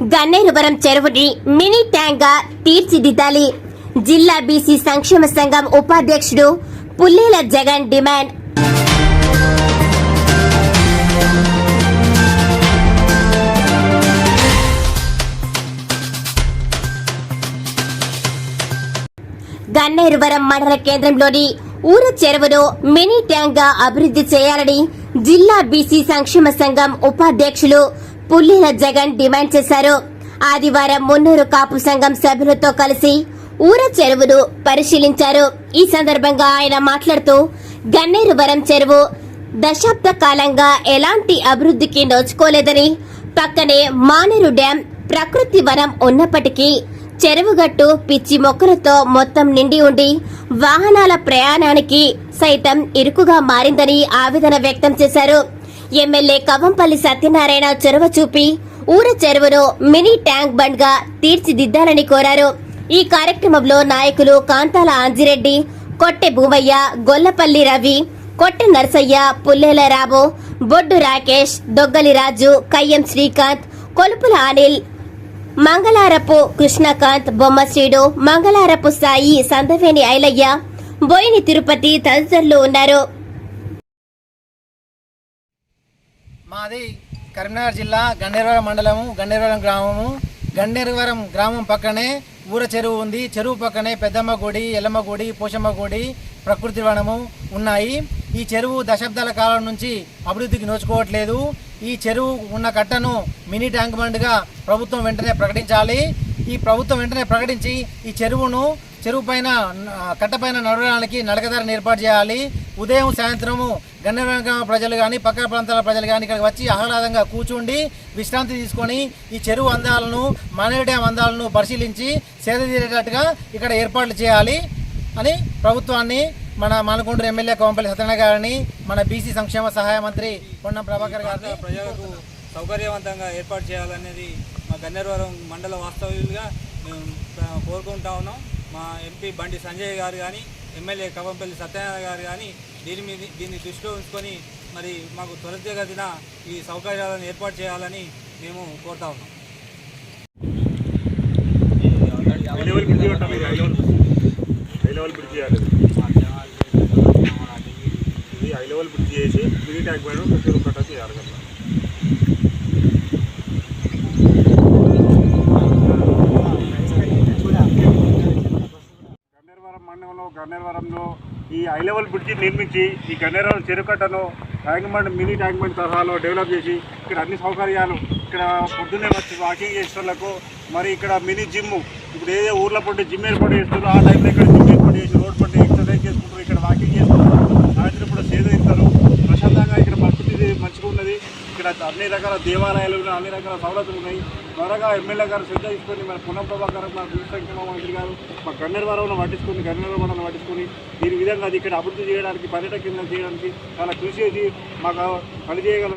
గన్నేరువరం చెరువుని మినీ ట్యాంక్గా తీర్చిదిద్దాలి. జిల్లా బీసీ సంక్షేమ సంఘం ఉపాధ్యక్షుడు పుల్లేల జగన్ డిమాండ్. గన్నేరువరం మండల కేంద్రంలోని ఊర చెరువును మినీ ట్యాంక్గా అభివృద్ధి చేయాలని జిల్లా బీసీ సంక్షేమ సంఘం ఉపాధ్యక్షులు పుల్లిన జగన్ డిమాండ్ చేశారు. ఆదివారం మున్నూరు కాపు సంఘం సభ్యులతో కలిసి ఊర చెరువును పరిశీలించారు. ఈ సందర్భంగా ఆయన మాట్లాడుతూ గన్నేరువరం చెరువు దశాబ్ద కాలంగా ఎలాంటి అభివృద్ధికి నోచుకోలేదని పక్కనే మానేరు డ్యాం ప్రకృతి వనం ఉన్నప్పటికీ చెరువుగట్టు పిచ్చి మొక్కలతో మొత్తం నిండి ఉండి వాహనాల ప్రయాణానికి సైతం ఇరుకుగా మారిందని ఆవేదన వ్యక్తం చేశారు. ఎమ్మెల్యే కవంపల్లి సత్యనారాయణ చొరవ చూపి ఊర చెరువును మినీ ట్యాంక్ బండ్గా తీర్చిదిద్దాలని కోరారు. ఈ కార్యక్రమంలో నాయకులు కాంతాల ఆంజిరెడ్డి కొట్టె భూమయ్య గొల్లపల్లి రవి కొట్టె నరసయ్య పుల్లేల రాబు బొడ్డు రాకేష్ దొగ్గలి రాజు కయ్యం శ్రీకాంత్ కొలుపుల అనిల్ మంగళారపు కృష్ణకాంత్ బొమ్మశ్రీడు మంగళారపు సాయి సందవేని ఐలయ్య బోయిని తిరుపతి తదితరులు ఉన్నారు. మాది కరీంనగర్ జిల్లా గండేరవరం మండలము గండేరవరం గ్రామము. గండేరవరం గ్రామం పక్కనే ఊర చెరువు ఉంది. చెరువు పక్కనే పెద్దమ్మ గుడి ఎల్లమ్మ గుడి పోషమ్మ గుడి ప్రకృతి వనము ఉన్నాయి. ఈ చెరువు దశాబ్దాల కాలం నుంచి అభివృద్ధికి నోచుకోవట్లేదు. ఈ చెరువు ఉన్న కట్టను మినీ ట్యాంక్ బండ్గా ప్రభుత్వం వెంటనే ప్రకటించాలి. ఈ ప్రభుత్వం వెంటనే ప్రకటించి ఈ చెరువును చెరువు పైన కట్టపైన నడవడానికి నడకదారిని ఏర్పాటు చేయాలి. ఉదయం సాయంత్రము గన్నవరం ప్రజలు కానీ పక్క ప్రాంతాల ప్రజలు కానీ ఇక్కడికి వచ్చి ఆహ్లాదంగా కూర్చుండి విశ్రాంతి తీసుకొని ఈ చెరువు అందాలను మానేరు డ్యామ్ అందాలను పరిశీలించి సేద తీరేటట్టుగా ఇక్కడ ఏర్పాట్లు చేయాలి అని ప్రభుత్వాన్ని మన మానకొండూరు ఎమ్మెల్యే కోంపల్లి సత్యనారాయణ గారిని మన బీసీ సంక్షేమ సహాయ మంత్రి పొన్నం ప్రభాకర్ గారిని ప్రజలకు సౌకర్యవంతంగా ఏర్పాటు చేయాలనేది మా గన్నేరవరం మండల వాస్తవ్యులుగా మేము కోరుకుంటా ఉన్నాం. మా ఎంపీ బండి సంజయ్ గారు కానీ ఎమ్మెల్యే కవంపల్లి సత్యనారాయణ గారు కానీ దీని మీద దీన్ని దృష్టిలో ఉంచుకొని మరి మాకు త్వరితగతిన ఈ సౌకర్యాలను ఏర్పాటు చేయాలని మేము కోరుతా ఉన్నాం. High level bridge high level ఇది హై లెవెల్ బ్రిడ్జి చేసి మినీ ట్యాంక్ పైన ప్రతి ఒక్కటా చేయాలి కదా గన్నేరవరం మండలంలో గన్నేరవరంలో ఈ హై లెవెల్ బ్రిడ్జి నిర్మించి ఈ Ganneravaram చెరుకట్టను tank bund mini tank bund తరహాలో డెవలప్ చేసి ఇక్కడ అన్ని సౌకర్యాలు ఇక్కడ పొద్దున్నే వచ్చి వాకింగ్ చేసేటోళ్ళకు మరి ఇక్కడ మినీ జిమ్ ఇప్పుడు ఏదో ఊర్లో పట్టి జిమ్ ఏర్పాటు చేస్తున్నారు ఆ టైంలో ఇక్కడ జిమ్ ఏర్పాటు చేసి రోడ్ పట్టి ఎక్సర్సైజ్ చేసుకుంటారు ఇక్కడ వాకింగ్ చేస్తారు సాయంత్రం కూడా సేద ఇస్తారు ప్రశాంతంగా ఇక్కడ ప్రకృతి మంచిగా ఉన్నది ఇక్కడ అన్ని రకాల దేవాలయాలు ఉన్నాయి అన్ని రకాల సవలతులు ఉన్నాయి. త్వరగా ఎమ్మెల్యే గారు శ్రద్ధ తీసుకొని మన పునః ప్రభాకర్ మన సంక్షేమ మంత్రి గారు మా గన్నేరవరంలో పట్టించుకొని గన్నేరవరం మండలం పట్టించుకొని దీని విధంగా అది ఇక్కడ అభివృద్ధి చేయడానికి పర్యటన కేంద్రం చేయడానికి చాలా కృషి చేసి మాకు పనిచేయగలం